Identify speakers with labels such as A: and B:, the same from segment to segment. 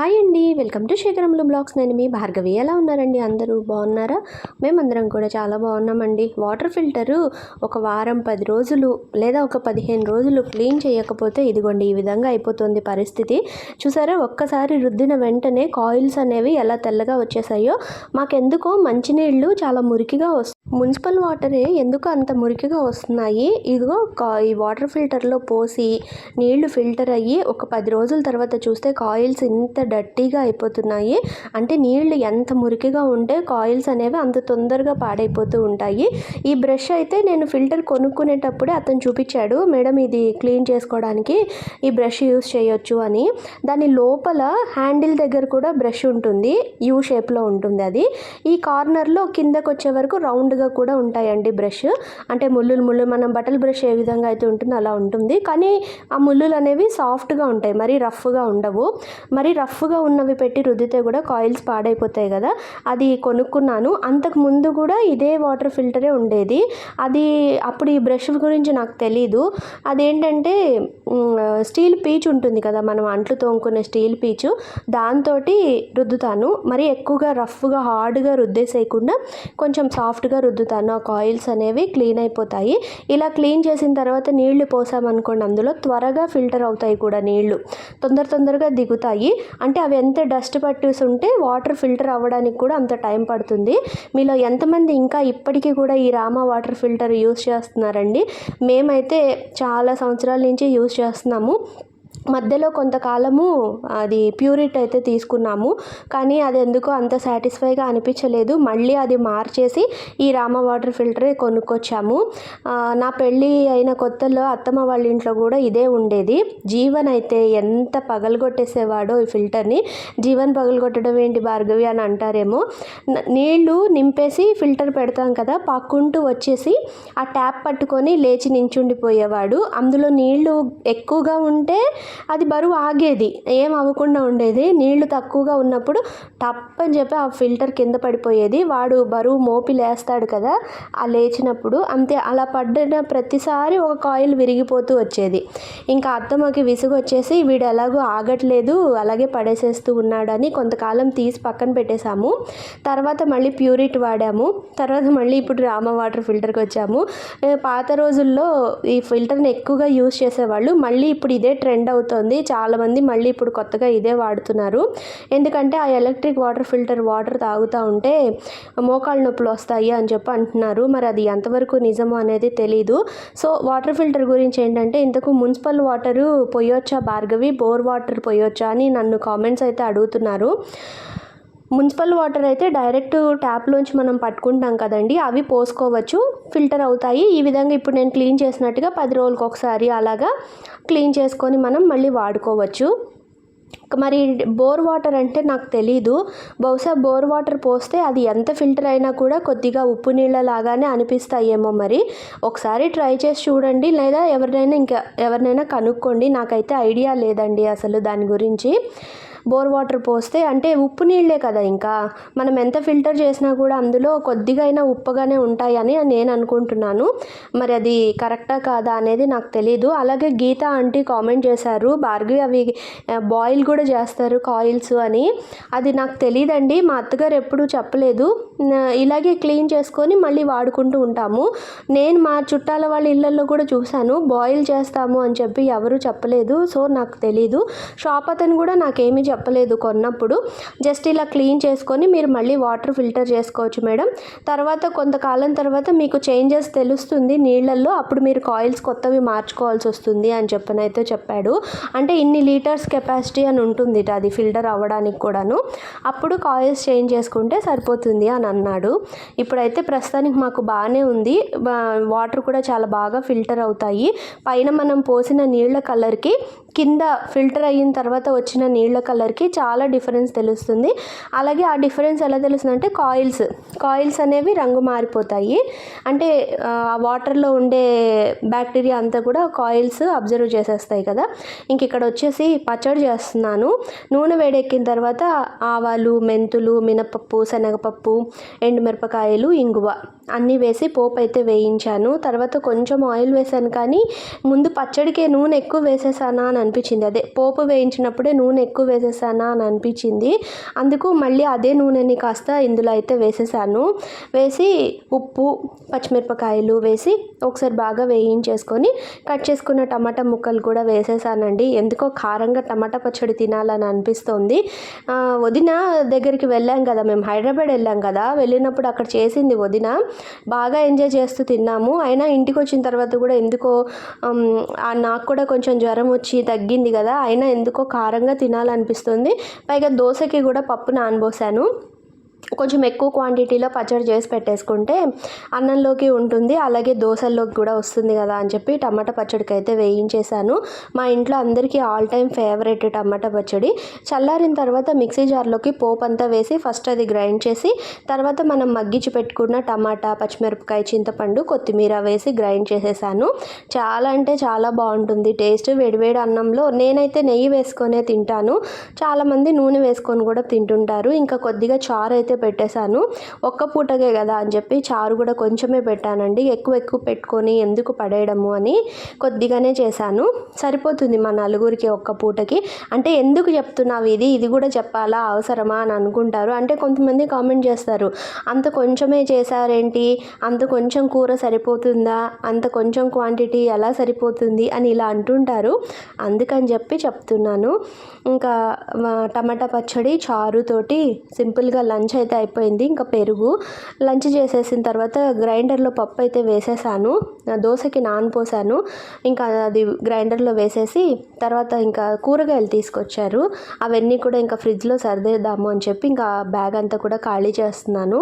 A: Hi అండి. Welcome to శేఖరంలో blogs. నేను మీ భార్గవి. ఎలా ఉన్నారండి అందరూ? బాగున్నారా? మేమందరం కూడా చాలా బాగున్నామండి. వాటర్ ఫిల్టరు ఒక వారం పది రోజులు లేదా ఒక పదిహేను రోజులు క్లీన్ చేయకపోతే ఇదిగోండి ఈ విధంగా అయిపోతుంది పరిస్థితి. చూసారా? ఒక్కసారి రుద్దిన వెంటనే కాయిల్స్ అనేవి ఎలా తెల్లగా వచ్చేసాయో మాకెందుకో మంచినీళ్ళు చాలా మురికిగా వస్తాయి మున్సిపల్ వాటరే ఎందుకు అంత మురికిగా వస్తున్నాయి? ఇదిగో కా- ఈ వాటర్ ఫిల్టర్లో పోసి నీళ్ళు ఫిల్టర్ అయ్యి ఒక పది రోజుల తర్వాత చూస్తే కాయిల్స్ ఇంత డర్టీగా అయిపోతున్నాయి. అంటే నీళ్ళు ఎంత మురికిగా ఉంటే కాయిల్స్ అనేవి అంత తొందరగా పాడైపోతూ ఉంటాయి. ఈ బ్రష్ అయితే నేను ఫిల్టర్ కొనుక్కునేటప్పుడే అతను చూపించాడు. మేడం ఇది క్లీన్ చేసుకోవడానికి ఈ బ్రష్ యూస్ చేయొచ్చు అని. దాని లోపల హ్యాండిల్ దగ్గర కూడా బ్రష్ ఉంటుంది. యూ షేప్లో ఉంటుంది అది. ఈ కార్నర్లో కిందకు వచ్చే వరకు రౌండ్గా కూడా ఉంటాయండి బ్రష్. అంటే ముళ్ళులు ముళ్ళు మనం బట్టల బ్రష్ ఏ విధంగా అయితే ఉంటుందో అలా ఉంటుంది. కానీ ఆ ముళ్ళులు అనేవి సాఫ్ట్గా ఉంటాయి. మరీ రఫ్గా ఉండవు. మరి రఫ్గా ఉన్నవి పెట్టి రుద్దితే కూడా కాయిల్స్ పాడైపోతాయి కదా అది కొనుక్కున్నాను. అంతకు ముందు కూడా ఇదే వాటర్ ఫిల్టరే ఉండేది. అది అప్పుడు ఈ బ్రష్ గురించి నాకు తెలీదు. అదేంటంటే స్టీల్ పీచ్ ఉంటుంది కదా మనం అంట్లు తోముకునే స్టీల్ పీచు దాంతో రుద్దుతాను. మరి ఎక్కువగా రఫ్గా హార్డ్గా రుద్దేసేయకుండా కొంచెం సాఫ్ట్గా రుద్దుతాను. ఆ కాయిల్స్ అనేవి క్లీన్ అయిపోతాయి. ఇలా క్లీన్ చేసిన తర్వాత నీళ్ళు పోసామనుకోండి అందులో త్వరగా ఫిల్టర్ అవుతాయి కూడా నీళ్ళు. తొందర తొందరగా దిగుతాయి. అంటే అవి ఎంత డస్ట్ పట్టేసి ఉంటే వాటర్ ఫిల్టర్ అవ్వడానికి కూడా అంత టైం పడుతుంది. మీలో ఎంతమంది ఇంకా ఇప్పటికీ కూడా ఈ రామా వాటర్ ఫిల్టర్ యూస్ చేస్తున్నారండి? మేమైతే చాలా సంవత్సరాల నుంచి యూస్ చేస్తున్నాము. మధ్యలో కొంతకాలము అది ప్యూరిట్ అయితే తీసుకున్నాము. కానీ అది ఎందుకో అంత సాటిస్ఫైగా అనిపించలేదు. మళ్ళీ అది మార్చేసి ఈ రామ వాటర్ ఫిల్టరే కొనుక్కొచ్చాము. నా పెళ్ళి అయిన కొత్తలో అత్తమ్మ వాళ్ళ ఇంట్లో కూడా ఇదే ఉండేది. జీవన్ అయితే ఎంత పగలగొట్టేసేవాడో ఈ ఫిల్టర్ని. జీవన్ పగలగొట్టడం ఏంటి భార్గవి అని అంటారేమో. నీళ్ళు నింపేసి ఫిల్టర్ పెడతాం కదా పక్కుంటూ వచ్చేసి ఆ ట్యాప్ పట్టుకొని లేచి నించుండిపోయేవాడు. అందులో నీళ్ళు ఎక్కువగా ఉంటే అది బరువు ఆగేది ఏం అవ్వకుండా ఉండేది. నీళ్ళు తక్కువగా ఉన్నప్పుడు టప్ అని చెప్పి ఆ ఫిల్టర్ కింద పడిపోయేది. వాడు బరువు మోపి లేస్తాడు కదా ఆ లేచినప్పుడు. అంతే అలా పడిన ప్రతిసారి ఒక కాయిల్ విరిగిపోతూ వచ్చేది. ఇంకా అత్తమ్మకి విసుగు వచ్చేసి వీడు ఎలాగో ఆగట్లేదు అలాగే పడేసేస్తూ ఉన్నాడని కొంతకాలం తీసి పక్కన పెట్టేశాము. తర్వాత మళ్ళీ ప్యూరిట్ వాడాము. తర్వాత మళ్ళీ ఇప్పుడు రామ వాటర్ ఫిల్టర్కి వచ్చాము. పాత రోజుల్లో ఈ ఫిల్టర్ని ఎక్కువగా యూస్ చేసేవాళ్ళు. మళ్ళీ ఇప్పుడు ఇదే ట్రెండ్ అవుతుంది చాలామంది మళ్ళీ ఇప్పుడు కొత్తగా ఇదే వాడుతున్నారు. ఎందుకంటే ఆ ఎలక్ట్రిక్ వాటర్ ఫిల్టర్ వాటర్ తాగుతూ ఉంటే మోకాళ్ళ నొప్పులు వస్తాయి అని చెప్పి అంటున్నారు. మరి అది ఎంతవరకు నిజమో అనేది తెలీదు. సో వాటర్ ఫిల్టర్ గురించి ఏంటంటే ఇంతకు మున్సిపల్ వాటరు పొయ్యొచ్చా భార్గవి? బోర్ వాటర్ పొయ్యొచ్చా అని నన్ను కామెంట్స్ అయితే అడుగుతున్నారు. మున్సిపల్ వాటర్ అయితే డైరెక్ట్ ట్యాప్లోంచి మనం పట్టుకుంటాం కదండి. అవి పోసుకోవచ్చు ఫిల్టర్ అవుతాయి. ఈ విధంగా ఇప్పుడు నేను క్లీన్ చేసినట్టుగా పది రోజులకు ఒకసారి అలాగా క్లీన్ చేసుకొని మనం మళ్ళీ వాడుకోవచ్చు. మరి బోర్ వాటర్ అంటే నాకు తెలీదు. బహుశా బోర్ వాటర్ పోస్తే అది ఎంత ఫిల్టర్ అయినా కూడా కొద్దిగా ఉప్పు నీళ్ళ లాగానే అనిపిస్తాయేమో మరి. ఒకసారి ట్రై చేసి చూడండి. లేదా ఎవరినైనా ఇంకా ఎవరినైనా కనుక్కోండి. నాకైతే ఐడియా లేదండి అసలు దాని గురించి. బోర్ వాటర్ పోస్తే అంటే ఉప్పు నీళ్ళే కదా ఇంకా. మనం ఎంత ఫిల్టర్ చేసినా కూడా అందులో కొద్దిగా అయినా ఉప్పగానే ఉంటాయని నేను అనుకుంటున్నాను. మరి అది కరెక్టా కాదా అనేది నాకు తెలీదు. అలాగే గీత ఆంటీ కామెంట్ చేశారు భార్గవి అవి బాయిల్ కూడా చేస్తారు కాయిల్స్ అని. అది నాకు తెలియదండి మా అత్తగారు ఎప్పుడూ చెప్పలేదు. ఇలాగే క్లీన్ చేసుకొని మళ్ళీ వాడుకుంటూ ఉంటాము. నేను మా చుట్టాల వాళ్ళ ఇళ్ళల్లో కూడా చూశాను. బాయిల్ చేస్తాము అని చెప్పి ఎవరు చెప్పలేదు. సో నాకు తెలీదు. షాప్ అతను కూడా నాకేమీ చెప్పలేదు కొన్నప్పుడు. జస్ట్ ఇలా క్లీన్ చేసుకొని మీరు మళ్ళీ వాటర్ ఫిల్టర్ చేసుకోవచ్చు మేడం. తర్వాత కొంతకాలం తర్వాత మీకు చేంజెస్ తెలుస్తుంది నీళ్ళల్లో. అప్పుడు మీరు కాయిల్స్ కొత్తవి మార్చుకోవాల్సి వస్తుంది అని చెప్పనైతే చెప్పాడు. అంటే ఇన్ని లీటర్స్ కెపాసిటీ అని ఉంటుంది అది ఫిల్టర్ అవ్వడానికి కూడాను. అప్పుడు కాయిల్స్ చేంజ్ చేసుకుంటే సరిపోతుంది అని అన్నాడు. ఇప్పుడైతే ప్రస్తుతానికి మాకు బాగానే ఉంది. వాటర్ కూడా చాలా బాగా ఫిల్టర్ అవుతాయి. పైన మనం పోసిన నీళ్ళ కలర్కి కింద ఫిల్టర్ అయిన తర్వాత వచ్చిన నీళ్ళ కలర్కి చాలా డిఫరెన్స్ తెలుస్తుంది. అలాగే ఆ డిఫరెన్స్ ఎలా తెలుస్తుంది అంటే కాయిల్స్. కాయిల్స్ అనేవి రంగు మారిపోతాయి. అంటే ఆ వాటర్లో ఉండే బ్యాక్టీరియా అంతా కూడా కాయిల్స్ అబ్జర్వ్ చేసేస్తాయి కదా. ఇంక ఇక్కడ వచ్చేసి పచ్చడి చేస్తున్నాను. నూనె వేడెక్కిన తర్వాత ఆవాలు మెంతులు మినపప్పు శనగపప్పు ఎండుమిరపకాయలు ఇంగువ. అన్నీ వేసి పోపు అయితే వేయించాను. తర్వాత కొంచెం ఆయిల్ వేసాను కానీ ముందు పచ్చడికే నూనె ఎక్కువ వేసేసానా అని అనిపించింది. అదే పోపు వేయించినప్పుడే నూనె ఎక్కువ వేసేసానా అని అనిపించింది. అందుకు మళ్ళీ అదే నూనెని కాస్త ఇందులో అయితే వేసేసాను. వేసి ఉప్పు పచ్చిమిరపకాయలు వేసి ఒకసారి బాగా వేయించేసుకొని కట్ చేసుకున్న టమాటా ముక్కలు కూడా వేసేసానండి. ఎందుకో కారంగా టమాటా పచ్చడి తినాలని అనిపిస్తోంది. వదిన దగ్గరికి వెళ్ళాం కదా. మేము హైదరాబాద్ వెళ్ళాం కదా. వెళ్ళినప్పుడు అక్కడ చేసింది వదిన. బాగా ఎంజాయ్ చేస్తూ తిన్నాము. అయినా ఇంటికి వచ్చిన తర్వాత కూడా ఎందుకో నాకు కూడా కొంచెం జ్వరం వచ్చి తగ్గింది కదా అయినా ఎందుకో కారంగా తినాలనిపిస్తుంది. పైగా దోశకి కూడా పప్పు నానబోసాను. కొంచెం ఎక్కువ క్వాంటిటీలో పచ్చడి చేసి పెట్టేసుకుంటే అన్నంలోకి ఉంటుంది అలాగే దోశల్లోకి కూడా వస్తుంది కదా అని చెప్పి టమాటా పచ్చడికి అయితే వేయించేశాను. మా ఇంట్లో అందరికీ ఆల్ టైమ్ ఫేవరెట్ టమాటా పచ్చడి. చల్లారిన తర్వాత మిక్సీ జార్లోకి పోపు అంతా వేసి ఫస్ట్ అది గ్రైండ్ చేసి తర్వాత మనం మగ్గించి పెట్టుకున్న టమాటా పచ్చిమిరపకాయ చింతపండు కొత్తిమీర వేసి గ్రైండ్ చేసేసాను. చాలా అంటే చాలా బాగుంటుంది. టేస్ట్ వేడివేడి అన్నంలో నేనైతే నెయ్యి వేసుకొనే తింటాను. చాలామంది నూనె వేసుకొని కూడా తింటుంటారు. ఇంకా కొద్దిగా చారు అయితే పెట్టేశాను. ఒక్క పూటకే కదా అని చెప్పి చారు కూడా కొంచెమే పెట్టానండి. ఎక్కువ ఎక్కువ పెట్టుకొని ఎందుకు పడేయడము అని కొద్దిగానే చేశాను. సరిపోతుంది మా నలుగురికి ఒక్క పూటకి. అంటే ఎందుకు చెప్తున్నావు ఇది? ఇది కూడా చెప్పాలా? అవసరమా? అని అనుకుంటారు. అంటే కొంతమంది కామెంట్ చేస్తారు. అంత కొంచెమే చేశారేంటి? అంత కొంచెం కూర సరిపోతుందా? అంత కొంచెం క్వాంటిటీ ఎలా సరిపోతుంది? అని ఇలా అంటుంటారు. అందుకని చెప్పి చెప్తున్నాను. ఇంకా టమాటా పచ్చడి చారుతోటి సింపుల్గా లంచ్ అయితే అయిపోయింది. ఇంకా పెరుగు. లంచ్ చేసేసిన తర్వాత గ్రైండర్లో పప్పు అయితే వేసేసాను. దోశకి నానపోసాను ఇంకా అది గ్రైండర్లో వేసేసి తర్వాత ఇంకా కూరగాయలు తీసుకొచ్చారు. అవన్నీ కూడా ఇంకా ఫ్రిడ్జ్లో సర్దేద్దాము అని చెప్పి ఇంకా బ్యాగ్ అంతా కూడా ఖాళీ చేస్తున్నాను.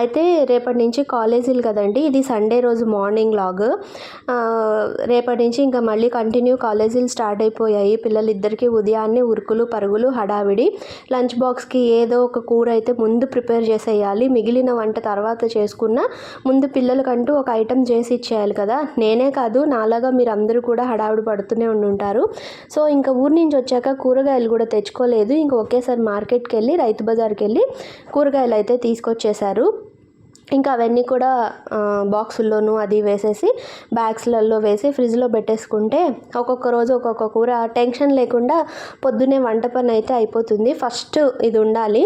A: అయితే రేపటి నుంచి కాలేజీలు కదండి. ఇది సండే రోజు మార్నింగ్ లాగ్. రేపటి నుంచి ఇంకా మళ్ళీ కంటిన్యూ కాలేజీలు స్టార్ట్ అయిపోయాయి. పిల్లలిద్దరికీ ఉదయాన్నే ఉరుకులు పరుగులు హడావిడి. లంచ్ బాక్స్కి ఏదో ఒక కూర అయితే ముందు ప్రిపేర్ చేసేయాలి. మిగిలిన వంట తర్వాత చేసుకున్న ముందు పిల్లలకంటూ ఒక ఐటెం చేసి ఇచ్చేయాలి కదా. నేనే కాదు నాలాగా మీరు అందరూ కూడా హడావిడి పడుతూనే ఉండుంటారు. సో ఇంకా ఊరి నుంచి వచ్చాక కూరగాయలు కూడా తెచ్చుకోలేదు. ఇంకా ఒకేసారి మార్కెట్కి వెళ్ళి రైతు బజార్కి వెళ్ళి కూరగాయలు అయితే తీసుకొచ్చేసారు ఇంకా అవన్నీ కూడా బాక్సుల్లోనూ అది వేసేసి బ్యాగ్స్లలో వేసి ఫ్రిడ్జ్లో పెట్టేసుకుంటే ఒక్కొక్క రోజు ఒక్కొక్క కూర. టెన్షన్ లేకుండా పొద్దునే వంట పని అయితే అయిపోతుంది. ఫస్ట్ ఇది ఉండాలి.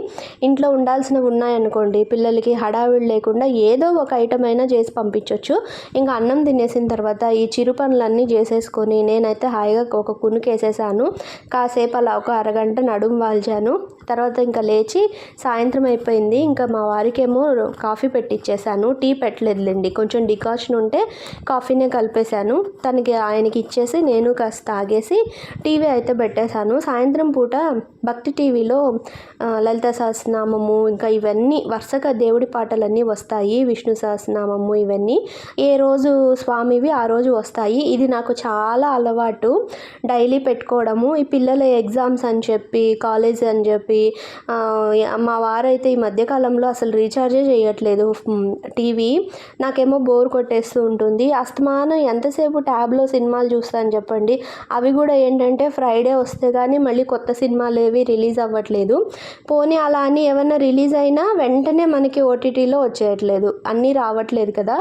A: ఇంట్లో ఉండాల్సినవి ఉన్నాయనుకోండి పిల్లలకి హడావిడి లేకుండా ఏదో ఒక ఐటమ్ అయినా చేసి పంపించవచ్చు ఇంకా అన్నం తినేసిన తర్వాత ఈ చిరు పనులన్నీ చేసేసుకొని నేనైతే హాయిగా ఒక కునుకేసేసాను కాసేపు అలా ఒక అరగంట నడుము వాల్చాను. తర్వాత ఇంకా లేచి సాయంత్రం అయిపోయింది. ఇంకా మా వారికేమో కాఫీ పెట్టిచ్చేసాను. టీ పెట్టలేదులేండి. కొంచెం డికాషన్ ఉంటే కాఫీనే కలిపేశాను. తనకి ఆయనకి ఇచ్చేసి నేను కాస్త తాగేసి టీవీ అయితే పెట్టేశాను. సాయంత్రం పూట భక్తి టీవీలో లలిత సహస్రనామము ఇంకా ఇవన్నీ వరుసగా దేవుడి పాటలన్నీ వస్తాయి. విష్ణు సహస్రనామము ఇవన్నీ. ఏ రోజు స్వామివి ఆ రోజు వస్తాయి. ఇది నాకు చాలా అలవాటు. డైలీ పెట్టుకోవడము. ఈ పిల్లల ఎగ్జామ్స్ అని చెప్పి కాలేజ్ అని చెప్పి మా వారైతే ఈ మధ్యకాలంలో అసలు రీఛార్జే చేయట్లేదు. టీవీ. నాకేమో బోర్ కొట్టేస్తూ ఉంటుంది. అస్తమానం ఎంతసేపు ట్యాబ్లో సినిమాలు చూస్తాను చెప్పండి. అవి కూడా ఏంటంటే ఫ్రైడే వస్తే కానీ మళ్ళీ కొత్త సినిమాలు ఏవి రిలీజ్ అవ్వట్లేదు. పోనీ అలా అని ఏమైనా రిలీజ్ అయినా వెంటనే మనకి ఓటీటీలో వచ్చేయట్లేదు. అన్నీ రావట్లేదు కదా.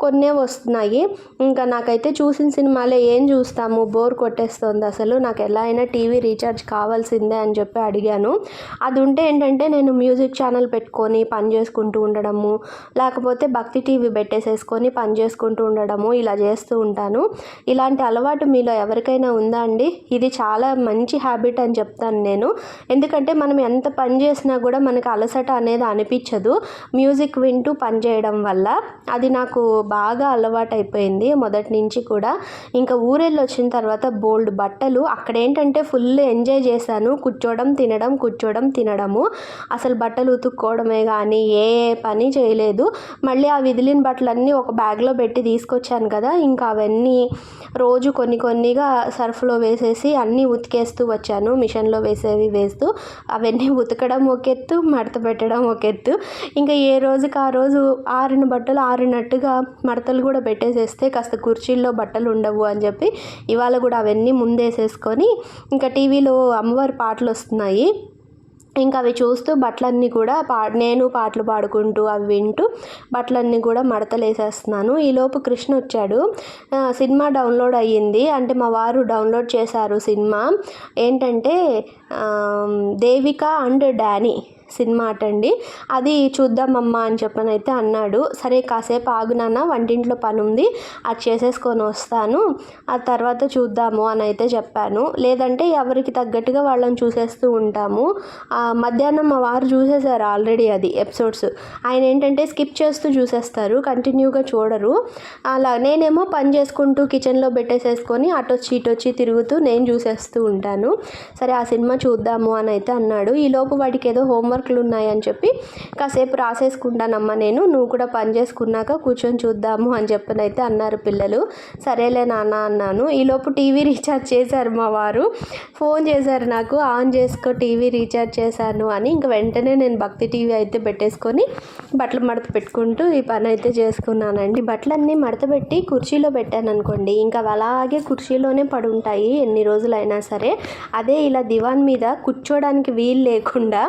A: కొన్నే వస్తున్నాయి. ఇంకా నాకైతే చూసిన సినిమాలే ఏం చూస్తాము? బోర్ కొట్టేస్తుంది అసలు. నాకు ఎలా అయినా టీవీ రీఛార్జ్ కావాల్సిందే అని చెప్పి అడిగాను. అది ఉంటే ఏంటంటే నేను మ్యూజిక్ ఛానల్ పెట్టుకొని పని చేసుకుంటూ ఉండడము లేకపోతే భక్తి టీవీ పెట్టేసేసుకొని పని చేసుకుంటూ ఉండడము ఇలా చేస్తూ ఉంటాను. ఇలాంటి అలవాటు మీలో ఎవరికైనా ఉందా అండి? ఇది చాలా మంచి హ్యాబిట్ అని చెప్తాను నేను. ఎందుకంటే మనం ఎంత పని చేసినా కూడా మనకు అలసట అనేది అనిపించదు. మ్యూజిక్ వింటూ పని చేయడం వల్ల అది నాకు బాగా అలవాటు అయిపోయింది మొదటి నుంచి కూడా. ఇంకా ఊరెళ్ళి వచ్చిన తర్వాత బోల్డ్ బట్టలు అక్కడ ఏంటంటే ఫుల్ ఎంజాయ్ చేశాను. కూర్చోవడం తినడం కూర్చోవడం తినడము. అసలు బట్టలు ఉతుక్కోవడమే కానీ ఏ పని చేయలేదు. మళ్ళీ ఆ విదిలిన బట్టలన్నీ ఒక బ్యాగ్లో పెట్టి తీసుకొచ్చాను కదా! ఇంకా అవన్నీ రోజు కొన్ని కొన్నిగా సర్ఫ్లో వేసేసి అన్నీ ఉతికేస్తూ వచ్చాను. మిషన్లో వేసేవి వేస్తూ అవన్నీ ఉతకడం ఒక ఎత్తు మడత పెట్టడం ఒక ఎత్తు. ఇంకా ఏ రోజుకి ఆ రోజు ఆరిన బట్టలు ఆరినట్టుగా మడతలు కూడా పెట్టేసేస్తే కాస్త కుర్చీల్లో బట్టలు ఉండవు అని చెప్పి ఇవాళ కూడా అవన్నీ ముందేసేసుకొని ఇంకా టీవీలో అమ్మవారి పాటలు వస్తున్నాయి. ఇంకా అవి చూస్తూ బట్టలన్నీ కూడా పా నేను పాటలు పాడుకుంటూ అవి వింటూ బట్టలన్నీ కూడా మడతలేసేస్తున్నాను. ఈలోపు కృష్ణ వచ్చాడు. సినిమా డౌన్లోడ్ అయ్యింది. అంటే మా వారు డౌన్లోడ్ చేశారు సినిమా. ఏంటంటే దేవిక అండ్ డానీ. సినిమా అటండి అది చూద్దామమ్మా అని చెప్పని అయితే అన్నాడు. సరే కాసేపు ఆగునానా వంటింట్లో పని ఉంది అది చేసేసుకొని వస్తాను. ఆ తర్వాత చూద్దాము అని అయితే చెప్పాను. లేదంటే ఎవరికి తగ్గట్టుగా వాళ్ళని చూసేస్తూ ఉంటాము. మధ్యాహ్నం మా వారు చూసేశారు ఆల్రెడీ అది ఎపిసోడ్స్. ఆయన ఏంటంటే స్కిప్ చేస్తూ చూసేస్తారు కంటిన్యూగా చూడరు. అలా నేనేమో పని చేసుకుంటూ కిచెన్లో పెట్టేసేసుకొని అటు వచ్చి తిరుగుతూ నేను చూసేస్తూ ఉంటాను. సరే ఆ సినిమా చూద్దాము అని అయితే అన్నాడు. ఈలోపు వాడికి ఏదో హోంవర్క్లు ఉన్నాయని చెప్పి కాసేపు రాసేసుకుంటానమ్మా నేను. నువ్వు కూడా పని చేసుకున్నాక కూర్చొని చూద్దాము అని చెప్పని అయితే అన్నారు పిల్లలు. సరేలే నాన్న అన్నాను. ఈలోపు టీవీ రీఛార్జ్ చేశారు మా వారు. ఫోన్ చేశారు నాకు ఆన్ చేసుకో టీవీ రీఛార్జ్ చేశాను అని. ఇంక వెంటనే నేను భక్తి టీవీ అయితే పెట్టేసుకొని బట్టలు మడత పెట్టుకుంటూ ఈ పని అయితే చేసుకున్నానండి. బట్టలన్నీ మడత పెట్టి కుర్చీలో పెట్టాను అనుకోండి ఇంకా అలాగే కుర్చీలోనే పడి ఉంటాయి ఎన్ని రోజులైనా సరే. అదే ఇలా దివాన్ మీద కూర్చోడానికి వీలు లేకుండా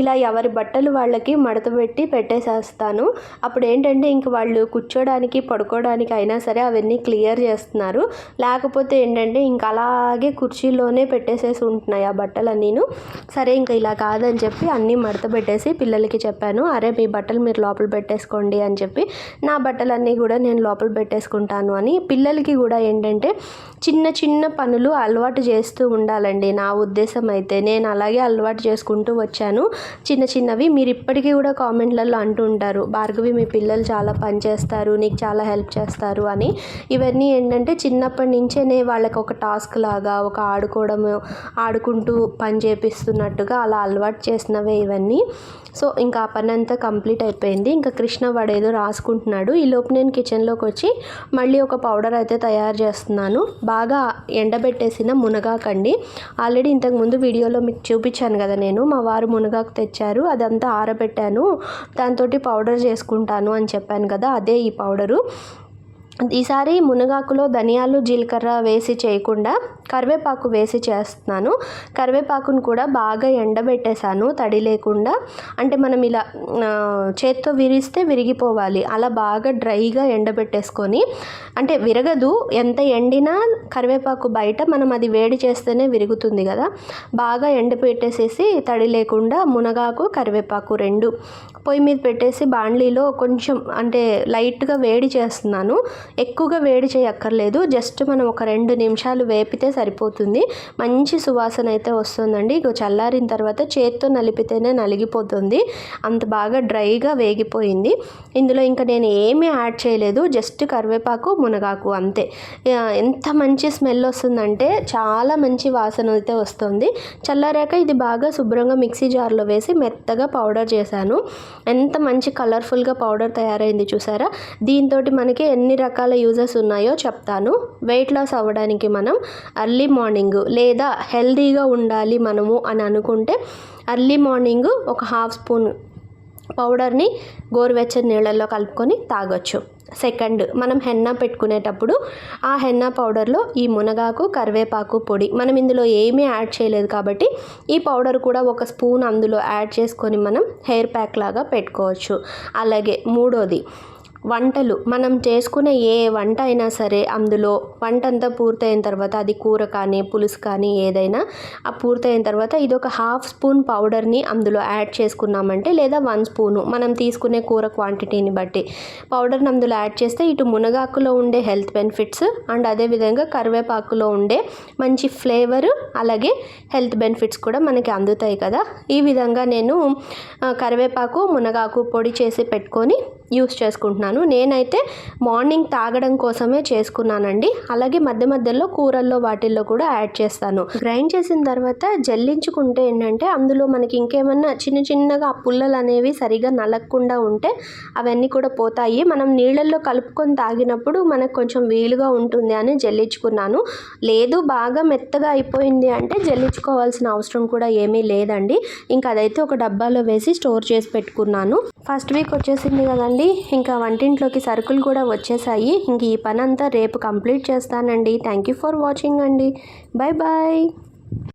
A: ఇలా ఎవరి బట్టలు వాళ్ళకి మడతపెట్టి పెట్టేసేస్తాను. అప్పుడు ఏంటంటే ఇంక వాళ్ళు కూర్చోడానికి పడుకోవడానికి అయినా సరే అవన్నీ క్లియర్ చేస్తున్నారు. లేకపోతే ఏంటంటే ఇంక అలాగే కుర్చీలోనే పెట్టేసేసి ఉంటున్నాయి ఆ బట్టలన్నీను సరే ఇంకా ఇలా కాదని చెప్పి అన్నీ మడత పెట్టేసి పిల్లలకి చెప్పాను అరే మీ బట్టలు మీరు లోపల పెట్టేసుకోండి అని చెప్పి. నా బట్టలన్నీ కూడా నేను లోపల పెట్టేసుకుంటాను అని. పిల్లలకి కూడా ఏంటంటే చిన్న చిన్న పనులు అలవాటు చేస్తూ ఉండాలండి. నా ఉద్దేశం అయితే నేను అలాగే అలవాటు చేసుకుంటూ వచ్చాను. చిన్న చిన్నవి మీరు ఇప్పటికీ కూడా కామెంట్లలో అంటూ ఉంటారు భార్గవి మీ పిల్లలు చాలా పని చేస్తారు నీకు చాలా హెల్ప్ చేస్తారు అని. ఇవన్నీ ఏంటంటే చిన్నప్పటి నుంచేనే వాళ్ళకి ఒక టాస్క్ లాగా ఒక ఆడుకోవడము ఆడుకుంటూ పని చేపిస్తున్నట్టుగా అలా అలవాటు చేసినవే ఇవన్నీ. సో ఇంకా ఆ పని అంతా కంప్లీట్ అయిపోయింది. ఇంకా కృష్ణ వాడు ఏదో రాసుకుంటున్నాడు. ఈ లోపు నేను కిచెన్లోకి వచ్చి మళ్ళీ ఒక పౌడర్ అయితే తయారు చేస్తున్నాను. బాగా ఎండబెట్టేసిన మునగాకండి. ఆల్రెడీ ఇంతకుముందు వీడియోలో మీకు చూపించాను కదా నేను. మా వారు మునగాకు తెచ్చారు. అదంతా ఆరబెట్టాను. దాంతో పౌడర్ చేసుకుంటాను అని చెప్పాను కదా అదే ఈ పౌడరు. ఈసారి మునగాకులో ధనియాలు జీలకర్ర వేసి చేయకుండా కరివేపాకు వేసి చేస్తున్నాను. కరివేపాకును కూడా బాగా ఎండబెట్టేశాను తడి లేకుండా. అంటే మనం ఇలా చేత్తో విరిస్తే విరిగిపోవాలి. అలా బాగా డ్రైగా ఎండబెట్టేసుకొని. అంటే విరగదు ఎంత ఎండినా కరివేపాకు బయట మనం అది వేడి చేస్తేనే విరుగుతుంది కదా. బాగా ఎండబెట్టేసేసి తడి లేకుండా మునగాకు కరివేపాకు రెండు పొయ్యి మీద పెట్టేసి బాండ్లీలో కొంచెం అంటే లైట్గా వేడి చేస్తున్నాను. ఎక్కువగా వేడి చేయక్కర్లేదు. జస్ట్ మనం ఒక రెండు నిమిషాలు వేపితే సరిపోతుంది. మంచి సువాసన అయితే వస్తుందండి. ఇక చల్లారిన తర్వాత చేత్తో నలిపితేనే నలిగిపోతుంది. అంత బాగా డ్రైగా వేగిపోయింది. ఇందులో ఇంకా నేను ఏమీ యాడ్ చేయలేదు. జస్ట్ కరివేపాకు మునగాకు అంతే. ఎంత మంచి స్మెల్ వస్తుందంటే చాలా మంచి వాసన అయితే వస్తుంది. చల్లారాక ఇది బాగా శుభ్రంగా మిక్సీ జార్లో వేసి మెత్తగా పౌడర్ చేశాను. ఎంత మంచి కలర్ఫుల్గా పౌడర్ తయారైంది చూసారా? దీంతో మనకి ఎన్ని రకాల యూజెస్ ఉన్నాయో చెప్తాను. వెయిట్ లాస్ అవ్వడానికి మనం అర్లీ మార్నింగ్ లేదా హెల్దీగా ఉండాలి మనము అని అనుకుంటే అర్లీ మార్నింగ్ ఒక హాఫ్ స్పూన్ పౌడర్ని గోరువెచ్చని నీళ్ళల్లో కలుపుకొని తాగొచ్చు. సెకండ్ మనం హెన్నా పెట్టుకునేటప్పుడు ఆ హెన్నా పౌడర్లో ఈ మునగాకు కరివేపాకు పొడి మనం ఇందులో ఏమీ యాడ్ చేయలేదు కాబట్టి ఈ పౌడర్ కూడా ఒక స్పూన్ అందులో యాడ్ చేసుకొని మనం హెయిర్ ప్యాక్ లాగా పెట్టుకోవచ్చు. అలాగే మూడోది వంటలు. మనం చేసుకునే ఏ వంట అయినా సరే అందులో వంట అంతా పూర్తయిన తర్వాత అది కూర కానీ పులుసు కానీ ఏదైనా ఆ పూర్తయిన తర్వాత ఇది ఒక హాఫ్ స్పూన్ పౌడర్ని అందులో యాడ్ చేసుకున్నామంటే లేదా వన్ స్పూను. మనం తీసుకునే కూర క్వాంటిటీని బట్టి పౌడర్ని అందులో యాడ్ చేస్తే ఇటు మునగాకులో ఉండే హెల్త్ బెనిఫిట్స్ అండ్ అదేవిధంగా కరివేపాకులో ఉండే మంచి ఫ్లేవర్ అలాగే హెల్త్ బెనిఫిట్స్ కూడా మనకి అందుతాయి కదా. ఈ విధంగా నేను కరివేపాకు మునగాకు పొడి చేసి పెట్టుకొని యూస్ చేసుకుంటున్నాను. నేనైతే మార్నింగ్ తాగడం కోసమే చేసుకున్నానండి. అలాగే మధ్య మధ్యలో కూరల్లో వాటిల్లో కూడా యాడ్ చేస్తాను. గ్రైండ్ చేసిన తర్వాత జల్లించుకుంటే ఏంటంటే అందులో మనకి ఇంకేమన్నా చిన్న చిన్నగా ఆ పుల్లలు అనేవి సరిగా నలగకుండా ఉంటే అవన్నీ కూడా పోతాయి. మనం నీళ్ళల్లో కలుపుకొని తాగినప్పుడు మనకు కొంచెం వీలుగా ఉంటుంది అని జల్లించుకున్నాను. లేదు బాగా మెత్తగా అయిపోయింది అంటే జల్లించుకోవాల్సిన అవసరం కూడా ఏమీ లేదండి. ఇంకా అదైతే ఒక డబ్బాలో వేసి స్టోర్ చేసి పెట్టుకున్నాను. ఫస్ట్ వీక్ వచ్చేసింది కదండి ఇంకా వంటింట్లోకి సరుకులు కూడా వచ్చేసాయి. ఇంక ఈ పని అంతా రేపు కంప్లీట్ చేస్తానండి. థ్యాంక్ యూ ఫర్ వాచింగ్ అండి. Bye bye